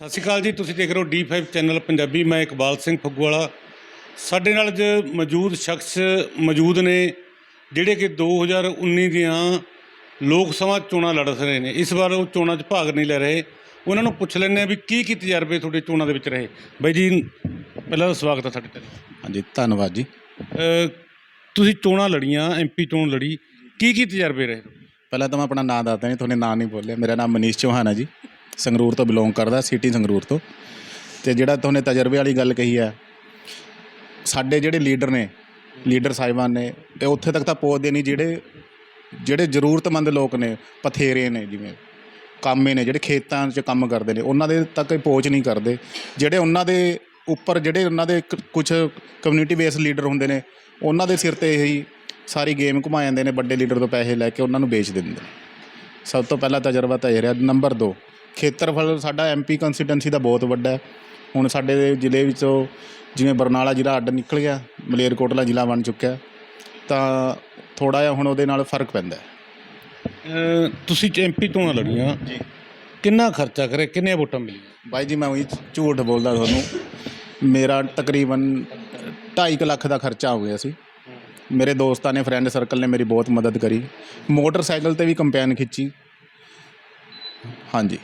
ਸਤਿ ਸ਼੍ਰੀ ਅਕਾਲ ਜੀ ਤੁਸੀਂ ਦੇਖ ਰਹੇ ਹੋ D5 ਚੈਨਲ ਪੰਜਾਬੀ। ਮੈਂ ਇਕਬਾਲ ਸਿੰਘ ਫੱਗੂਵਾਲਾ। ਸਾਡੇ ਨਾਲ ਅੱਜ ਮੌਜੂਦ ਸ਼ਖਸ ਮੌਜੂਦ ਨੇ ਜਿਹੜੇ ਕਿ 2019 ਦੀਆਂ ਲੋਕ ਸਭਾ ਚੋਣਾਂ ਲੜ ਰਹੇ ਨੇ। ਇਸ ਵਾਰ ਉਹ ਚੋਣਾਂ 'ਚ ਭਾਗ ਨਹੀਂ ਲੈ ਰਹੇ। ਉਹਨਾਂ ਨੂੰ ਪੁੱਛ ਲੈਂਦੇ ਆ ਵੀ ਕੀ ਕੀ ਤਜਰਬੇ ਤੁਹਾਡੇ ਚੋਣਾਂ ਦੇ ਵਿੱਚ ਰਹੇ। ਬਾਈ ਜੀ ਪਹਿਲਾਂ ਤਾਂ ਸਵਾਗਤ ਹੈ ਸਾਡੇ ਤੇ। ਹਾਂਜੀ ਧੰਨਵਾਦ ਜੀ। ਅਹ ਤੁਸੀਂ ਚੋਣਾਂ ਲੜੀਆਂ ਐਮਪੀ ਚੋਣ ਲੜੀ। ਕੀ ਕੀ ਤਜਰਬੇ ਰਹੇ ਪਹਿਲਾਂ ਤਾਂ ਮੈਂ ਆਪਣਾ ਨਾਮ ਦੱਸਦਾ ਜੀ ਤੁਹਾਨੇ ਨਾਮ ਨਹੀਂ ਬੋਲਿਆ ਮੇਰਾ ਨਾਮ ਮਨੀਸ਼ ਚੌਹਾਨ ਹੈ ਜੀ। ਸੰਗਰੂਰ ਤੋਂ ਬਿਲੋਂਗ ਕਰਦਾ ਸਿਟੀ ਸੰਗਰੂਰ ਤੋਂ। ਤੇ ਜਿਹੜਾ ਤੁਹਾਨੇ ਤਜਰਬੇ ਵਾਲੀ ਗੱਲ ਕਹੀ ਹੈ, ਸਾਡੇ ਜਿਹੜੇ ਲੀਡਰ ਨੇ ਲੀਡਰ ਸਾਹਿਬਾਨ ਨੇ, ਤੇ ਉੱਥੇ ਤੱਕ ਤਾਂ ਪਹੁੰਚਦੇ ਨਹੀਂ ਜਿਹੜੇ ਜਿਹੜੇ ਜ਼ਰੂਰਤਮੰਦ ਲੋਕ ਨੇ ਪਥੇਰੇ ਨੇ ਜਿਵੇਂ, ਕਾਮੇ ਨੇ ਜਿਹੜੇ ਖੇਤਾਂ 'ਚ ਕੰਮ ਕਰਦੇ ਨੇ, ਉਹਨਾਂ ਦੇ ਤੱਕ ਇਹ ਪਹੁੰਚ ਨਹੀਂ ਕਰਦੇ। ਜਿਹੜੇ ਉਹਨਾਂ ਦੇ ਉੱਪਰ, ਜਿਹੜੇ ਉਹਨਾਂ ਦੇ ਕੁਝ ਕਮਿਊਨਿਟੀ ਬੇਸ ਲੀਡਰ ਹੁੰਦੇ ਨੇ, ਉਹਨਾਂ ਦੇ ਸਿਰ ਤੇ ਹੀ ਸਾਰੀ ਗੇਮ ਘੁਮਾ ਜਾਂਦੇ ਨੇ, ਵੱਡੇ ਲੀਡਰ ਤੋਂ ਪੈਸੇ ਲੈ ਕੇ ਉਹਨਾਂ ਨੂੰ ਵੇਚ ਦਿੰਦੇ ਨੇ। ਸਭ ਤੋਂ ਪਹਿਲਾ ਤਜਰਬਾ ਤਾਂ ਇਹ ਰਿਹਾ ਨੰਬਰ 2 ਖੇਤਰਫਲ ਸਾਡਾ ਐਮਪੀ ਕੰਸਟੀਟੈਂਸੀ ਦਾ ਬਹੁਤ ਵੱਡਾ ਹੈ। ਹੁਣ ਸਾਡੇ ਜ਼ਿਲ੍ਹੇ ਵਿੱਚੋਂ ਜਿਵੇਂ ਬਰਨਾਲਾ ਜ਼ਿਲ੍ਹਾ ਅੱਡ ਨਿਕਲ ਗਿਆ ਮਲੇਰਕੋਟਲਾ ਜ਼ਿਲ੍ਹਾ ਬਣ ਚੁੱਕਿਆ ਤਾਂ ਥੋੜਾ ਜਿਹਾ ਹੁਣ ਉਹਦੇ ਨਾਲ ਫ਼ਰਕ ਪੈਂਦਾ ਹੈ। ਤੁਸੀਂ ਐਮਪੀ ਚੋਣਾਂ ਲੜੀਆਂ। ਜੀ। ਕਿੰਨਾ ਖਰਚਾ ਕਰੇ ਕਿੰਨੀਆਂ ਵੋਟਾਂ ਮਿਲੀਆਂ? ਬਾਈ ਜੀ ਮੈਂ ਉਹੀ ਝੂਠ ਬੋਲਦਾ ਤੁਹਾਨੂੰ। ਮੇਰਾ ਤਕਰੀਬਨ 2.5 ਲੱਖ ਦਾ ਖਰਚਾ ਹੋ ਗਿਆ ਸੀ। ਮੇਰੇ ਦੋਸਤਾਂ ਨੇ ਫਰੈਂਡ ਸਰਕਲ ਨੇ ਮੇਰੀ ਬਹੁਤ ਮਦਦ ਕਰੀ। ਮੋਟਰਸਾਈਕਲ ਤੇ ਵੀ ਕੰਪੈਨ ਖਿੱਚੀ। ਹਾਂਜੀ।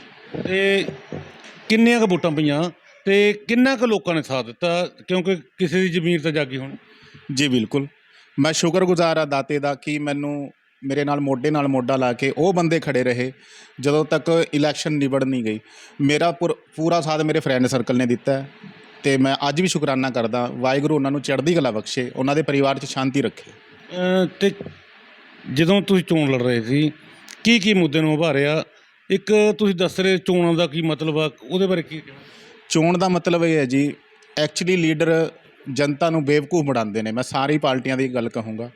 ਤੇ ਕਿੰਨੀਆਂ ਕੁ ਵੋਟਾਂ ਪਈਆਂ ਤੇ ਕਿੰਨਾ ਕੁ ਲੋਕਾਂ ਨੇ ਸਾਥ ਦਿੱਤਾ? ਕਿਉਂਕਿ ਕਿਸੇ ਦੀ ਜ਼ਮੀਰ ਤਾਂ ਜਾਗੀ ਹੁਣ। ਜੀ ਬਿਲਕੁਲ। ਮੈਂ ਸ਼ੁਕਰਗੁਜ਼ਾਰ ਆ ਦਾਤੇ ਦਾ ਕਿ ਮੈਨੂੰ ਮੇਰੇ ਨਾਲ ਮੋਢੇ ਨਾਲ ਮੋਢਾ ਲਾ ਕੇ ਉਹ ਬੰਦੇ ਖੜੇ ਰਹੇ ਜਦੋਂ ਤੱਕ ਇਲੈਕਸ਼ਨ ਨਿਬੜ ਨਹੀਂ ਗਈ। ਮੇਰਾ ਪੁਰ- ਸਾਥ ਮੇਰੇ ਫਰੈਂਡ ਸਰਕਲ ਨੇ ਦਿੱਤਾ ਤੇ ਮੈਂ ਅੱਜ ਵੀ ਸ਼ੁਕਰਾਨਾ ਕਰਦਾ ਵਾਹਿਗੁਰੂ ਉਹਨਾਂ ਨੂੰ ਚੜ੍ਹਦੀ ਕਲਾ ਬਖਸ਼ੇ ਉਹਨਾਂ ਦੇ ਪਰਿਵਾਰ 'ਚ ਸ਼ਾਂਤੀ ਰੱਖੇ। ਤੇ ਜਦੋਂ ਤੁਸੀਂ ਚੋਣ ਲੜ ਰਹੇ ਸੀ ਕੀ ਕੀ ਮੁੱਦੇ ਨੂੰ ਉਭਾਰਿਆ? ਇੱਕ ਤੁਸੀਂ ਦੱਸ ਰਹੇ ਚੋਣਾਂ ਦਾ ਕੀ ਮਤਲਬ ਆ, ਉਹਦੇ ਬਾਰੇ ਕੀ ਚੋਣ ਦਾ ਮਤਲਬ ਇਹ ਹੈ ਜੀ ਐਕਚੁਅਲੀ ਲੀਡਰ ਜਨਤਾ ਨੂੰ ਬੇਵਕੂਫ ਬਣਾਉਂਦੇ ਨੇ, ਮੈਂ ਸਾਰੀ ਪਾਰਟੀਆਂ ਦੀ ਗੱਲ ਕਹੂੰਗਾ।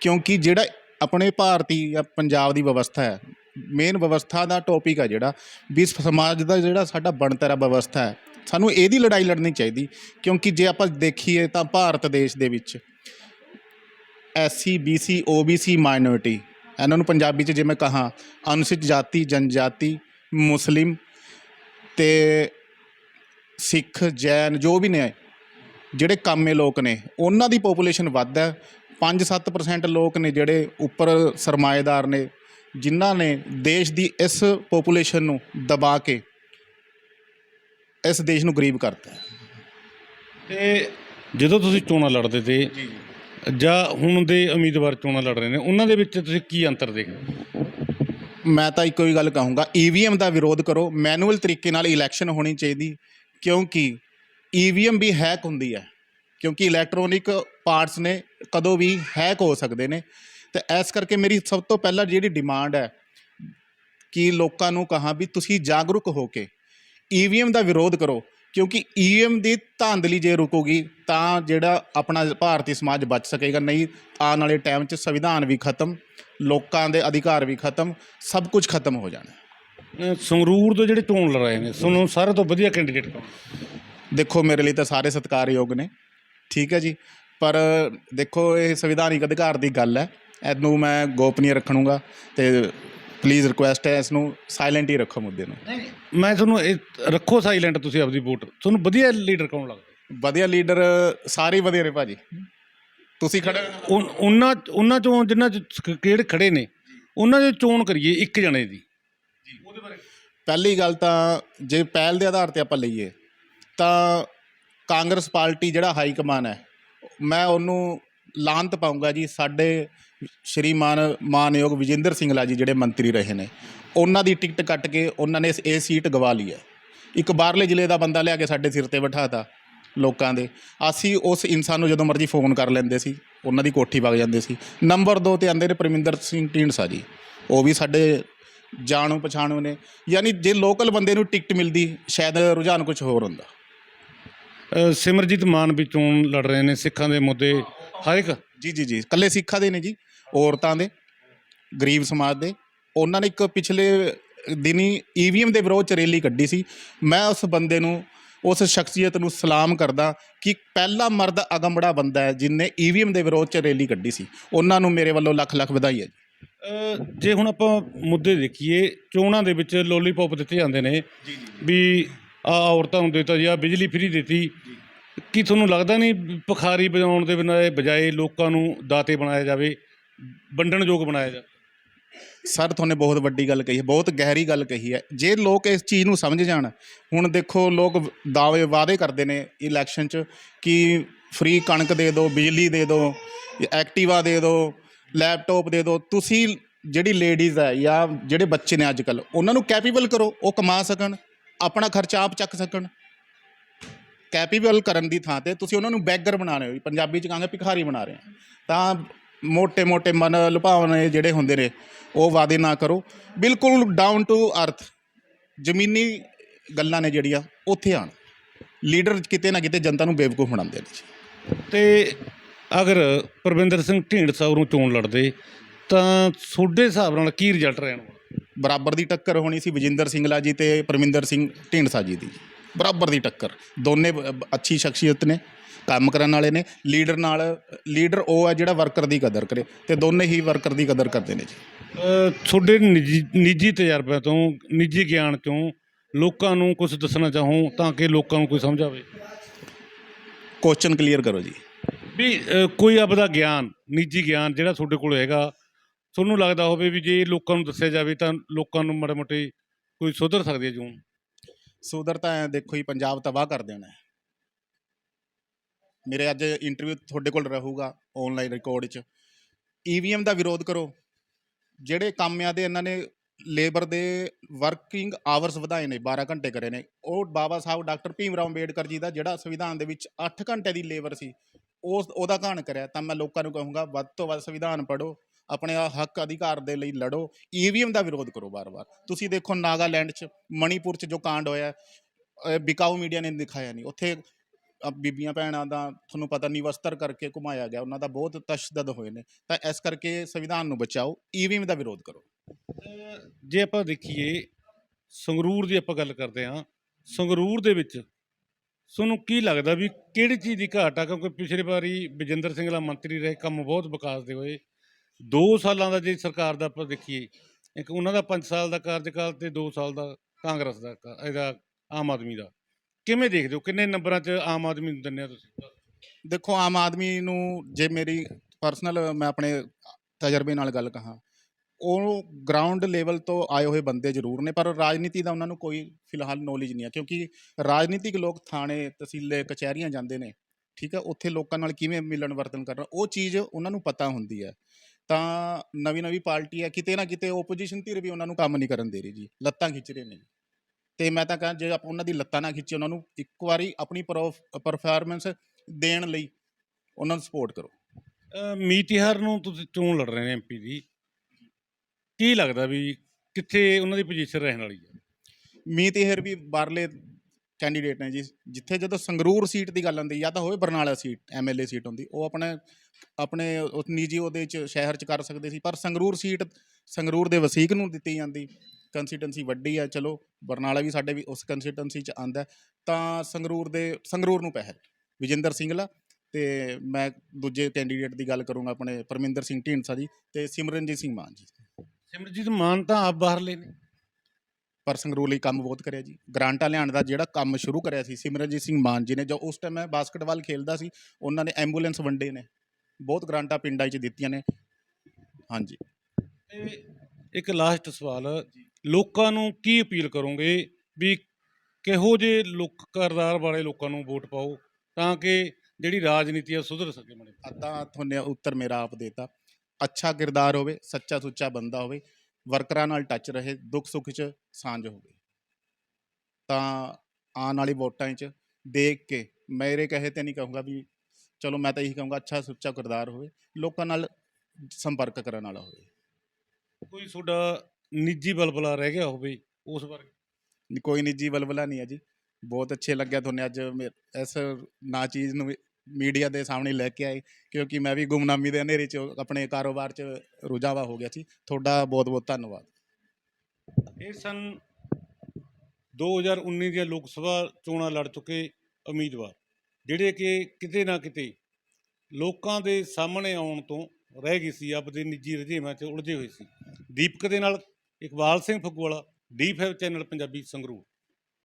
ਕਿਉਂਕਿ ਜਿਹੜਾ ਆਪਣੇ ਭਾਰਤੀ ਜਾਂ ਪੰਜਾਬ ਦੀ ਵਿਵਸਥਾ ਹੈ ਮੇਨ ਵਿਵਸਥਾ ਦਾ ਟੌਪਿਕ ਹੈ ਜਿਹੜਾ, ਵੀ ਸਮਾਜ ਦਾ ਜਿਹੜਾ ਸਾਡਾ ਬਣਤਰ ਵਿਵਸਥਾ ਹੈ, ਸਾਨੂੰ ਇਹਦੀ ਲੜਾਈ ਲੜਨੀ ਚਾਹੀਦੀ। ਕਿਉਂਕਿ ਜੇ ਆਪਾਂ ਦੇਖੀਏ ਤਾਂ ਭਾਰਤ ਦੇਸ਼ ਦੇ ਵਿੱਚ ਐਸਸੀ, ਬੀਸੀ, ਓਬੀਸੀ ਮਾਈਨੋਰਿਟੀ ਇਹਨਾਂ ਨੂੰ ਪੰਜਾਬੀ 'ਚ ਜਿਵੇਂ ਕਹਾ ਅਨੁਸੂਚਿਤ ਜਾਤੀ ਜਨਜਾਤੀ ਮੁਸਲਿਮ ਤੇ ਸਿੱਖ ਜੈਨ ਜੋ ਵੀ ਨੇ ਜਿਹੜੇ ਕਾਮੇ ਲੋਕ ਨੇ ਉਹਨਾਂ ਦੀ ਪੋਪੂਲੇਸ਼ਨ ਵੱਧ ਹੈ। 5-7% ਲੋਕ ਨੇ ਜਿਹੜੇ ਉੱਪਰ ਸਰਮਾਏਦਾਰ ਨੇ ਜਿਨ੍ਹਾਂ ਨੇ ਦੇਸ਼ ਦੀ ਇਸ ਪੋਪੂਲੇਸ਼ਨ ਨੂੰ ਦਬਾ ਕੇ ਇਸ ਦੇਸ਼ ਨੂੰ ਗਰੀਬ ਕਰਤਾ ਤੇ ਜਦੋਂ ਤੁਸੀਂ ਚੋਣਾਂ ਲੜਦੇ ਤੇ ਜਾਂ ਹੁਣ ਦੇ ਉਮੀਦਵਾਰ ਚੋਣਾਂ ਲੜ ਰਹੇ ਨੇ, ਉਹਨਾਂ ਦੇ ਵਿੱਚ ਤੁਸੀਂ ਕੀ ਅੰਤਰ ਦੇਖਦੇ ਹੋ? ਮੈਂ ਤਾਂ ਇੱਕੋ ਹੀ ਗੱਲ ਕਹੂੰਗਾ ਈਵੀਐਮ ਦਾ ਵਿਰੋਧ ਕਰੋ, ਮੈਨੂਅਲ ਤਰੀਕੇ ਨਾਲ ਇਲੈਕਸ਼ਨ ਹੋਣੀ ਚਾਹੀਦੀ, ਕਿਉਂਕਿ ਈਵੀਐਮ ਵੀ ਹੈਕ ਹੁੰਦੀ ਹੈ, ਕਿਉਂਕਿ ਇਲੈਕਟ੍ਰੋਨਿਕ ਪਾਰਟਸ ਨੇ ਕਦੋਂ ਵੀ ਹੈਕ ਹੋ ਸਕਦੇ ਨੇ ਤੇ ਇਸ ਕਰਕੇ ਮੇਰੀ ਸਭ ਤੋਂ ਪਹਿਲਾਂ ਜਿਹੜੀ ਡਿਮਾਂਡ ਹੈ, ਕਿ ਲੋਕਾਂ ਨੂੰ ਕਹਾ ਵੀ ਤੁਸੀਂ ਜਾਗਰੂਕ ਹੋ ਕੇ ਈਵੀਐਮ ਦਾ ਵਿਰੋਧ ਕਰੋ ਕਿਉਂਕਿ ਈਵੀਐਮ ਦੀ ਧਾਂਦਲੀ ਜੇ ਰੁਕੂਗੀ ਤਾਂ ਜਿਹੜਾ ਆਪਣਾ ਭਾਰਤੀ ਸਮਾਜ ਬਚ ਸਕੇਗਾ। ਨਹੀਂ ਆਉਣ ਵਾਲੇ ਟਾਈਮ 'ਚ ਸੰਵਿਧਾਨ ਵੀ ਖਤਮ ਲੋਕਾਂ ਦੇ ਅਧਿਕਾਰ ਵੀ ਖਤਮ ਸਭ ਕੁਝ ਖਤਮ ਹੋ ਜਾਣਾ। ਸੰਗਰੂਰ ਤੋਂ ਜਿਹੜੇ ਚੋਣ ਲੜ ਰਹੇ ਨੇ ਤੁਹਾਨੂੰ ਸਾਰੇ ਤੋਂ ਵਧੀਆ ਕੈਂਡੀਡੇਟ ਕੌਣ? ਦੇਖੋ ਮੇਰੇ ਲਈ ਤਾਂ ਸਾਰੇ ਸਤਿਕਾਰਯੋਗ ਨੇ ਠੀਕ ਹੈ ਜੀ। ਪਰ ਦੇਖੋ ਇਹ ਸੰਵਿਧਾਨਿਕ ਅਧਿਕਾਰ ਦੀ ਗੱਲ ਹੈ। ਇਹਨੂੰ ਮੈਂ ਗੋਪਨੀय ਰੱਖਣੂਗਾ ਤੇ ਪਲੀਜ਼ ਰਿਕੁਐਸਟ ਹੈ ਇਸ ਨੂੰ ਸਾਇਲੈਂਟ ਹੀ ਰੱਖੋ ਮੁੱਦੇ ਨੂੰ। ਮੈਂ ਤੁਹਾਨੂੰ ਇਹ ਰੱਖੋ ਸਾਇਲੈਂਟ ਤੁਸੀਂ ਆਪਦੀ ਵੋਟ। ਤੁਹਾਨੂੰ ਵਧੀਆ ਲੀਡਰ ਕੌਣ ਲੱਗਦਾ? ਵਧੀਆ ਲੀਡਰ ਸਾਰੇ ਵਧੀਆ ਨੇ ਭਾਜੀ। ਤੁਸੀਂ ਖੜੇ ਉਹਨਾਂ ਉਹਨਾਂ ਚੋਂ ਜਿਨ੍ਹਾਂ ਚ ਕਿਹੜੇ ਖੜੇ ਨੇ ਉਹਨਾਂ ਦੀ ਚੋਣ ਕਰੀਏ ਇੱਕ ਜਣੇ ਦੀ। ਉਹਦੇ ਬਾਰੇ ਪਹਿਲੀ ਗੱਲ ਤਾਂ ਜੇ ਪਹਿਲ ਦੇ ਆਧਾਰ ਤੇ ਆਪਾਂ ਲਈਏ ਤਾਂ ਕਾਂਗਰਸ ਪਾਰਟੀ ਜਿਹੜਾ ਹਾਈ ਕਮਾਨ ਹੈ ਮੈਂ ਉਹਨੂੰ ਲਾਂਤ ਪਾਉਂਗਾ ਜੀ ਸਾਡੇ ਸ਼੍ਰੀਮਾਨ ਮਾਨਯੋਗ ਵਿਜੇਂਦਰ ਸਿੰਘਲਾ ਜੀ ਜਿਹੜੇ ਮੰਤਰੀ ਰਹੇ ਨੇ ਉਹਨਾਂ ਦੀ ਟਿਕਟ ਕੱਟ ਕੇ ਉਹਨਾਂ ਨੇ ਇਹ ਸੀਟ ਗਵਾ ਲਈ ਹੈ। ਇੱਕ ਬਾਹਰਲੇ ਜ਼ਿਲ੍ਹੇ ਦਾ ਬੰਦਾ ਲਿਆ ਕੇ ਸਾਡੇ ਸਿਰ ਤੇ ਬਿਠਾਤਾ ਲੋਕਾਂ ਦੇ। ਅਸੀਂ ਉਸ ਇਨਸਾਨ ਨੂੰ ਜਦੋਂ ਮਰਜ਼ੀ ਫੋਨ ਕਰ ਲੈਂਦੇ ਸੀ ਉਹਨਾਂ ਦੀ ਕੋਠੀ ਵਗ ਜਾਂਦੇ ਸੀ। ਨੰਬਰ 2 ਤੇ ਆਂਦੇ ਨੇ ਪਰਮਿੰਦਰ ਸਿੰਘ ਢੀਂਡਸਾ ਜੀ ਉਹ ਵੀ ਸਾਡੇ ਜਾਣੂ ਪਛਾਣੂ ਨੇ। ਯਾਨੀ ਜੇ ਲੋਕਲ ਬੰਦੇ ਨੂੰ ਟਿਕਟ ਮਿਲਦੀ ਸ਼ਾਇਦ ਰੁਝਾਨ ਕੁਝ ਹੋਰ ਹੁੰਦਾ। ਸਿਮਰਜੀਤ ਮਾਨ ਵੀ ਚੋਣ ਲੜ ਰਹੇ ਨੇ ਸਿੱਖਾਂ ਦੇ ਮੁੱਦੇ ਹਰ ਇੱਕ? ਜੀ ਜੀ ਜੀ ਕੱਲੇ ਸਿੱਖਾਂ ਦੇ ਨੇ ਜੀ। ਔਰਤਾਂ ਦੇ ਗਰੀਬ ਸਮਾਜ ਦੇ। ਉਹਨਾਂ ਨੇ ਇੱਕ ਪਿਛਲੇ ਦਿਨੀ ਈਵੀਐਮ ਦੇ ਵਿਰੋਧ ਚ ਰੈਲੀ ਕੱਢੀ ਸੀ। ਮੈਂ ਉਸ ਬੰਦੇ ਨੂੰ ਉਸ ਸ਼ਖਸੀਅਤ ਨੂੰ ਸਲਾਮ ਕਰਦਾ ਕਿ ਪਹਿਲਾ ਮਰਦ ਅਗੰਬੜਾ ਬੰਦਾ ਹੈ ਜਿਨੇ ਈਵੀਐਮ ਦੇ ਵਿਰੋਧ ਚ ਰੈਲੀ ਕੱਢੀ ਸੀ। ਉਹਨਾਂ ਨੂੰ ਮੇਰੇ ਵੱਲੋਂ ਲੱਖ ਲੱਖ ਵਧਾਈ ਹੈ ਜੀ। ਹੁਣ ਆਪਾਂ ਮੁੱਦੇ ਦੇਖੀਏ ਚੋਣਾਂ ਦੇ ਵਿੱਚ ਲੋਲੀਪੌਪ ਦਿੱਤੇ ਜਾਂਦੇ ਨੇ। ਵੀ ਆ ਔਰਤਾਂ ਨੂੰ ਦਿੱਤਾ ਜੀ ਆ ਬਿਜਲੀ ਫ੍ਰੀ ਦਿੱਤੀ। ਕੀ ਤੁਹਾਨੂੰ ਲੱਗਦਾ ਨਹੀਂ ਵੀ ਭਿਖਾਰੀ ਬਣਾਉਣ ਦੇ ਬਿਨਾਂ ਬਜਾਏ ਲੋਕਾਂ ਨੂੰ ਦਾਤੇ ਬਣਾਇਆ ਜਾਵੇ? ਵੰਡਣਯੋਗ ਬਣਾਇਆ ਜਾਵੇ ਸਰ, ਤੁਹਾਨੇ ਬਹੁਤ ਵੱਡੀ ਗੱਲ ਕਹੀ ਹੈ, ਬਹੁਤ ਗਹਿਰੀ ਗੱਲ ਕਹੀ ਹੈ। ਜੇ ਲੋਕ ਇਸ ਚੀਜ਼ ਨੂੰ ਸਮਝ ਜਾਣ, ਹੁਣ ਦੇਖੋ ਲੋਕ ਦਾਅਵੇ ਵਾਅਦੇ ਕਰਦੇ ਨੇ ਇਲੈਕਸ਼ਨ 'ਚ ਕਿ ਫ੍ਰੀ ਕਣਕ ਦੇ ਦਿਓ, ਬਿਜਲੀ ਦੇ ਦਿਓ, ਐਕਟਿਵਾ ਦੇ ਦਿਓ ਲੈਪਟਾਪ ਦੇ ਦਿਓ। ਤੁਸੀਂ ਜਿਹੜੀ ਲੇਡੀਜ਼ ਹੈ ਜਾਂ ਜਿਹੜੇ ਬੱਚੇ ਨੇ ਅੱਜ ਕੱਲ ਉਹਨਾਂ ਨੂੰ ਕੈਪੇਬਲ ਕਰੋ, ਉਹ ਕਮਾ ਸਕਣ, ਆਪਣਾ ਖਰਚਾ ਆਪ ਚੱਕ ਸਕਣ। ਕੈਪੇਬਲ ਕਰਨ ਦੀ ਥਾਂ ਤੇ ਤੁਸੀਂ ਉਹਨਾਂ ਨੂੰ ਬੈਗਰ ਬਣਾ ਰਹੇ ਹੋ, ਪੰਜਾਬੀ ਚ ਕਹਾਂਗੇ ਭਿਖਾਰੀ ਬਣਾ ਰਹੇ ਹੋ। ਤਾਂ ਮੋਟੇ ਮੋਟੇ ਮਨ ਲੁਭਾਵਣੇ ਜਿਹੜੇ ਹੁੰਦੇ ਨੇ ਉਹ ਵਾਅਦੇ ਨਾ ਕਰੋ। ਬਿਲਕੁਲ ਡਾਊਨ ਟੂ ਅਰਥ ਜ਼ਮੀਨੀ ਗੱਲਾਂ ਨੇ ਜਿਹੜੀਆਂ ਉੱਥੇ ਆਣ ਲੀਡਰ ਕਿਤੇ ਨਾ ਕਿਤੇ ਜਨਤਾ ਨੂੰ ਬੇਵਕੂਫ ਬਣਾਉਂਦੇ ਨੇ ਤੇ ਅਗਰ ਪ੍ਰਵਿੰਦਰ ਸਿੰਘ ਢੀਂਡਸਾ ਨੂੰ ਚੋਣ ਲੜਦੇ ਤਾਂ ਤੁਹਾਡੇ ਹਿਸਾਬ ਨਾਲ ਕੀ ਰਿਜ਼ਲਟ ਰਹਿਣ ਬਰਾਬਰ ਦੀ ਟੱਕਰ ਹੋਣੀ ਸੀ ਵਿਜਿੰਦਰ ਸਿੰਘਲਾ ਜੀ ਤੇ ਪਰਮਿੰਦਰ ਸਿੰਘ ਢੀਂਡਸਾ ਜੀ ਦੀ। ਬਰਾਬਰ ਦੀ ਟੱਕਰ। ਦੋਨੇ ਅੱਛੀ ਸ਼ਖਸੀਅਤ ਨੇ। ਕੰਮ ਕਰਨ ਵਾਲੇ ਨੇ ਲੀਡਰ ਨਾਲ ਲੀਡਰ ਉਹ ਹੈ ਜਿਹੜਾ ਵਰਕਰ ਦੀ ਕਦਰ ਕਰੇ ਤੇ ਦੋਨੇ ਹੀ ਵਰਕਰ ਦੀ ਕਦਰ ਕਰਦੇ ਨੇ ਜੀ। ਤੁਹਾਡੇ ਨਿੱਜੀ ਨਿੱਜੀ ਤਜਰਬਿਆਂ ਤੋਂ ਨਿੱਜੀ ਗਿਆਨ ਤੋਂ ਲੋਕਾਂ ਨੂੰ ਕੁਝ ਦੱਸਣਾ ਚਾਹੋ ਤਾਂ ਕਿ ਲੋਕਾਂ ਨੂੰ ਕੋਈ ਸਮਝ ਆਵੇ? ਕੁਐਸਚਨ ਕਲੀਅਰ ਕਰੋ ਜੀ। ਵੀ ਅ, ਕੋਈ ਆਪਦਾ ਗਿਆਨ ਨਿੱਜੀ ਗਿਆਨ ਜਿਹੜਾ ਤੁਹਾਡੇ ਕੋਲ ਹੈਗਾ ਤੁਹਾਨੂੰ ਲੱਗਦਾ ਹੋਵੇ ਵੀ ਜੇ ਲੋਕਾਂ ਨੂੰ ਦੱਸਿਆ ਜਾਵੇ ਤਾਂ ਲੋਕਾਂ ਨੂੰ ਮਾੜੇ ਮੋਟੇ ਕੋਈ ਸੁਧਰ ਸਕਦੀ ਹੈ ਜੂਨ? ਸੁਧਰ ਤਾਂ ਐਂ ਦੇਖੋ ਜੀ ਪੰਜਾਬ ਤਬਾਹ ਕਰ ਦੇਣਾ ਹੈ। ਮੇਰੇ ਅੱਜ ਇੰਟਰਵਿਊ ਤੁਹਾਡੇ ਕੋਲ ਰਹੂਗਾ ਆਨਲਾਈਨ ਰਿਕਾਰਡ 'ਚ। ਈਵੀਐਮ ਦਾ ਵਿਰੋਧ ਕਰੋ। ਜਿਹੜੇ ਕੰਮਿਆਂ ਦੇ ਇਹਨਾਂ ਨੇ ਲੇਬਰ ਦੇ ਵਰਕਿੰਗ ਆਵਰਸ ਵਧਾਏ ਨੇ 12 ਘੰਟੇ ਕਰੇ ਨੇ। ਉਹ ਬਾਬਾ ਸਾਹਿਬ, ਡਾਕਟਰ ਭੀਮ ਰਾਓ ਅੰਬੇਡਕਰ ਜੀ ਦਾ ਜਿਹੜਾ ਸੰਵਿਧਾਨ ਦੇ ਵਿੱਚ 8 ਘੰਟੇ ਦੀ ਲੇਬਰ ਸੀ, ਉਸ, ਉਹਦਾ ਘਾਣ ਕਰਿਆ। ਤਾਂ ਮੈਂ ਲੋਕਾਂ ਨੂੰ ਕਹੂੰਗਾ, ਵੱਧ ਤੋਂ ਵੱਧ ਸੰਵਿਧਾਨ ਪੜ੍ਹੋ, ਆਪਣੇ ਹੱਕ ਅਧਿਕਾਰ ਦੇ ਲਈ ਲੜੋ। ਈਵੀਐਮ ਦਾ ਵਿਰੋਧ ਕਰੋ ਬਾਰ-ਬਾਰ ਤੁਸੀਂ ਦੇਖੋ ਨਾਗਾਲੈਂਡ 'ਚ, ਮਣੀਪੁਰ 'ਚ ਜੋ ਕਾਂਡ ਹੋਇਆ ਬਿਕਾਊ ਮੀਡੀਆ ਨੇ ਦਿਖਾਇਆ ਨਹੀਂ ਉੱਥੇ ਅਹ ਬੀਬੀਆਂ ਭੈਣਾਂ ਦਾ ਤੁਹਾਨੂੰ ਪਤਾ ਨਿਵਸਤਰ ਕਰਕੇ ਘੁਮਾਇਆ ਗਿਆ ਉਹਨਾਂ ਦਾ ਬਹੁਤ ਤਸ਼ੱਦਦ ਹੋਏ ਨੇ। ਤਾਂ ਇਸ ਕਰਕੇ ਸੰਵਿਧਾਨ ਨੂੰ ਬਚਾਓ ਈਵੀਐਮ ਦਾ ਵਿਰੋਧ ਕਰੋ। ਅ, ਜੇ ਆਪਾਂ ਦੇਖੀਏ ਸੰਗਰੂਰ ਦੀ ਆਪਾਂ ਗੱਲ ਕਰਦੇ ਹਾਂ ਸੰਗਰੂਰ ਦੇ ਵਿੱਚ ਤੁਹਾਨੂੰ ਕੀ ਲੱਗਦਾ ਵੀ ਕਿਹੜੀ ਚੀਜ਼ ਦੀ ਘਾਟ ਆ? ਕਿਉਂਕਿ ਪਿਛਲੀ ਵਾਰੀ ਵਿਜੇਂਦਰ ਸਿੰਘਲਾ ਮੰਤਰੀ ਰਹੇ ਕੰਮ ਬਹੁਤ ਵਿਕਾਸ ਦੇ ਹੋਏ। 2 ਸਾਲਾਂ ਦਾ ਜੇ ਸਰਕਾਰ ਦਾ ਆਪਾਂ ਦੇਖੀਏ ਇੱਕ ਉਹਨਾਂ ਦਾ 5 ਸਾਲ ਦਾ ਕਾਰਜਕਾਲ ਤੇ 2 ਸਾਲ ਦਾ ਕਾਂਗਰਸ ਦਾ ਕਾ- ਇਹਦਾ ਆਮ ਆਦਮੀ ਦਾ। ਕਿਵੇਂ ਦੇਖਦੇ ਹੋ? ਕਿੰਨੇ ਨੰਬਰਾਂ 'ਚ ਆਮ ਆਦਮੀ ਨੂੰ ਦਿੰਦੇ ਹੋ ਤੁਸੀਂ? ਦੇਖੋ, ਆਮ ਆਦਮੀ ਨੂੰ ਜੇ ਮੇਰੀ ਪਰਸਨਲ ਮੈਂ ਆਪਣੇ ਤਜਰਬੇ ਨਾਲ ਗੱਲ ਕਹਾਂ, ਉਹ ਗਰਾਊਂਡ ਲੈਵਲ ਤੋਂ ਆਏ ਹੋਏ ਬੰਦੇ ਜ਼ਰੂਰ ਨੇ, ਪਰ ਰਾਜਨੀਤੀ ਦਾ ਉਹਨਾਂ ਨੂੰ ਕੋਈ ਫਿਲਹਾਲ ਨੌਲੇਜ ਨਹੀਂ ਹੈ, ਕਿਉਂਕਿ ਰਾਜਨੀਤਿਕ ਲੋਕ ਥਾਣੇ, ਤਹਿਸੀਲੇ, ਕਚਹਿਰੀਆਂ ਜਾਂਦੇ ਨੇ, ਠੀਕ ਹੈ? ਉੱਥੇ ਲੋਕਾਂ ਨਾਲ ਕਿਵੇਂ ਮਿਲਣ ਵਰਤਨ ਕਰਨਾ, ਉਹ ਚੀਜ਼ ਉਹਨਾਂ ਨੂੰ ਪਤਾ ਹੁੰਦੀ ਹੈ। ਤਾਂ ਨਵੀਂ ਨਵੀਂ ਪਾਰਟੀ ਹੈ, ਕਿਤੇ ਨਾ ਕਿਤੇ ਓਪੋਜੀਸ਼ਨ ਧਿਰ ਵੀ ਉਹਨਾਂ ਨੂੰ ਕੰਮ ਨਹੀਂ ਕਰਨ ਦੇ ਰਹੀ ਜੀ, ਲੱਤਾਂ ਖਿੱਚ ਰਹੇ ਨੇ ਤੇ ਮੈਂ ਤਾਂ ਕਹਾਂ ਜੇ ਆਪਾਂ ਉਹਨਾਂ ਦੀ ਲੱਤਾਂ ਨਾ ਖਿੱਚੇ ਉਹਨਾਂ ਨੂੰ ਇੱਕ ਵਾਰੀ ਆਪਣੀ ਪਰਫਾਰਮੈਂਸ ਦੇਣ ਲਈ ਉਹਨਾਂ ਨੂੰ ਸਪੋਰਟ ਕਰੋ। ਤਿਉਹਾਰ ਨੂੰ ਤੁਸੀਂ ਚੋਣ ਲੜ ਰਹੇ ਨੇ ਐਮਪੀ ਦੀ? ਕੀ ਲੱਗਦਾ ਵੀ ਕਿੱਥੇ ਉਹਨਾਂ ਦੀ ਪੋਜੀਸ਼ਨ ਰਹਿਣ ਵਾਲੀ ਹੈ ਮੀਤ ਇਹਰ ਵੀ ਬਾਹਰਲੇ ਕੈਂਡੀਡੇਟ ਨੇ ਜੀ। ਜਿੱਥੇ ਜਦੋਂ ਸੰਗਰੂਰ ਸੀਟ ਦੀ ਗੱਲ ਆਉਂਦੀ ਜਾਂ ਤਾਂ ਹੋਵੇ ਬਰਨਾਲਾ ਸੀਟ ਐਮਐਲਏ ਸੀਟ ਹੁੰਦੀ ਉਹ ਆਪਣੇ ਆਪਣੇ ਉਸ ਨਿੱਜੀ ਉਹਦੇ ਚ ਸ਼ਹਿਰ ਚ ਕਰ ਸਕਦੇ ਸੀ। ਪਰ ਸੰਗਰੂਰ ਸੀਟ ਸੰਗਰੂਰ ਦੇ ਵਸੀਕ ਨੂੰ ਦਿੱਤੀ ਜਾਂਦੀ। ਕੰਸਟੀਟੈਂਸੀ ਵੱਡੀ ਹੈ ਚਲੋ ਬਰਨਾਲਾ ਵੀ ਸਾਡੇ ਵੀ ਉਸ ਕੰਸਟੀਟੈਂਸੀ ਚ ਆਂਦਾ ਤਾਂ ਸੰਗਰੂਰ ਦੇ ਸੰਗਰੂਰ ਨੂੰ ਪਹਿਲ ਵਿਜੇਂਦਰ ਸਿੰਘਲਾ ਤੇ ਮੈਂ ਦੂਜੇ ਕੈਂਡੀਡੇਟ ਦੀ ਗੱਲ ਕਰੂੰਗਾ ਆਪਣੇ ਪਰਮਿੰਦਰ ਸਿੰਘ ਢੀਂਡਸਾ ਜੀ ਤੇ ਸਿਮਰਨਜੀਤ ਸਿੰਘ ਮਾਨ ਜੀ। ਸਿਮਰਜੀਤ ਮਾਨ ਤਾਂ ਆਪ ਬਾਹਰਲੇ ਨੇ। ਪਰ ਸੰਗਰੂਰ ਲਈ ਕੰਮ ਬਹੁਤ ਕਰਿਆ ਜੀ। ਗ੍ਰਾਂਟਾਂ ਲਿਆਉਣ ਦਾ ਜਿਹੜਾ ਕੰਮ ਸ਼ੁਰੂ ਕਰਿਆ ਸੀ ਸਿਮਰਨਜੀਤ ਸਿੰਘ ਮਾਨ ਜੀ ਨੇ ਜੋ ਉਸ ਟਾਈਮ ਮੈਂ ਬਾਸਕਟਬਾਲ ਖੇਲਦਾ ਸੀ ਉਹਨਾਂ ਨੇ ਐਂਬੂਲੈਂਸ ਵੰਡੇ ਨੇ। ਬਹੁਤ ਗ੍ਰਾਂਟਾਂ ਪਿੰਡਾਂ 'ਚ ਦਿੱਤੀਆਂ ਨੇ। ਹਾਂਜੀ। ਤੇ ਇੱਕ ਲਾਸਟ ਸਵਾਲ ਲੋਕਾਂ ਨੂੰ ਕੀ ਅਪੀਲ ਕਰੋਗੇ ਵੀ ਕਿਹੋ ਜਿਹੇ ਲੋਕ ਕਰਦਾਰ ਵਾਲੇ ਲੋਕਾਂ ਨੂੰ ਵੋਟ ਪਾਓ ਤਾਂ ਕਿ ਜਿਹੜੀ ਰਾਜਨੀਤੀ ਆ ਸੁਧਰ ਸਕੇ ਮਣੇ ਅੱਧਾ ਤੁਹਾਨੂੰ ਉੱਤਰ ਮੇਰਾ ਆਪ ਦੇਤਾ। ਅੱਛਾ ਕਿਰਦਾਰ ਹੋਵੇ ਸੱਚਾ ਸੁੱਚਾ ਬੰਦਾ ਹੋਵੇ ਵਰਕਰਾਂ ਨਾਲ ਟੱਚ ਰਹੇ ਦੁੱਖ ਸੁੱਖ 'ਚ ਸਾਂਝ ਹੋਵੇ। ਤਾਂ ਆਉਣ ਵਾਲੀ ਵੋਟਾਂ 'ਚ ਦੇਖ ਕੇ ਮੇਰੇ ਕਹੇ ਤੇ ਨਹੀਂ ਕਹੂੰਗਾ ਵੀ ਚਲੋ ਮੈਂ ਤਾਂ ਇਹੀ ਕਹੂੰਗਾ ਅੱਛਾ ਸੁੱਚਾ ਕਿਰਦਾਰ ਹੋਵੇ ਲੋਕਾਂ ਨਾਲ ਸੰਪਰਕ ਕਰਨ ਵਾਲਾ ਹੋਵੇ। ਕੋਈ ਤੁਹਾਡਾ ਨਿੱਜੀ ਬਲਬਲਾ ਰਹਿ ਗਿਆ ਹੋਵੇ ਉਸ ਨੀ- ਕੋਈ ਨਿੱਜੀ ਬਲਬਲਾ ਨਹੀਂ ਹੈ ਜੀ। ਬਹੁਤ ਅੱਛੇ ਲੱਗਿਆ ਤੁਹਾਨੂੰ ਅੱਜ ਮੇ- ਇਸ ਨਾ ਚੀਜ਼ ਨੂੰ ਮੀਡੀਆ ਦੇ ਸਾਹਮਣੇ ਲੈ ਕੇ ਆਏ ਕਿਉਂਕਿ ਮੈਂ ਵੀ ਗੁੰਮਨਾਮੀ ਦੇ ਹਨੇਰੇ 'ਚ ਆਪਣੇ ਕਾਰੋਬਾਰ 'ਚ ਰੁਝਾਵਾ ਹੋ ਗਿਆ ਸੀ। ਤੁਹਾਡਾ ਬਹੁਤ ਬਹੁਤ ਧੰਨਵਾਦ। ਇਹ ਸਨ 2019 ਦੀਆਂ ਲੋਕ ਸਭਾ ਚੋਣਾਂ ਲੜ ਚੁੱਕੇ ਉਮੀਦਵਾਰ ਜਿਹੜੇ ਕਿ ਕਿਤੇ ਨਾ ਕਿਤੇ ਲੋਕਾਂ ਦੇ ਸਾਹਮਣੇ ਆਉਣ ਤੋਂ ਰਹਿ ਗਈ ਸੀ ਆਪਦੇ ਨਿੱਜੀ ਰੁਝੇਵਾਂ 'ਚ ਉਲਝੇ ਹੋਏ ਸੀ। ਦੀਪਕ ਦੇ ਨਾਲ Iqbal Singh Phagguwala D five channel Punjabi Sangrur.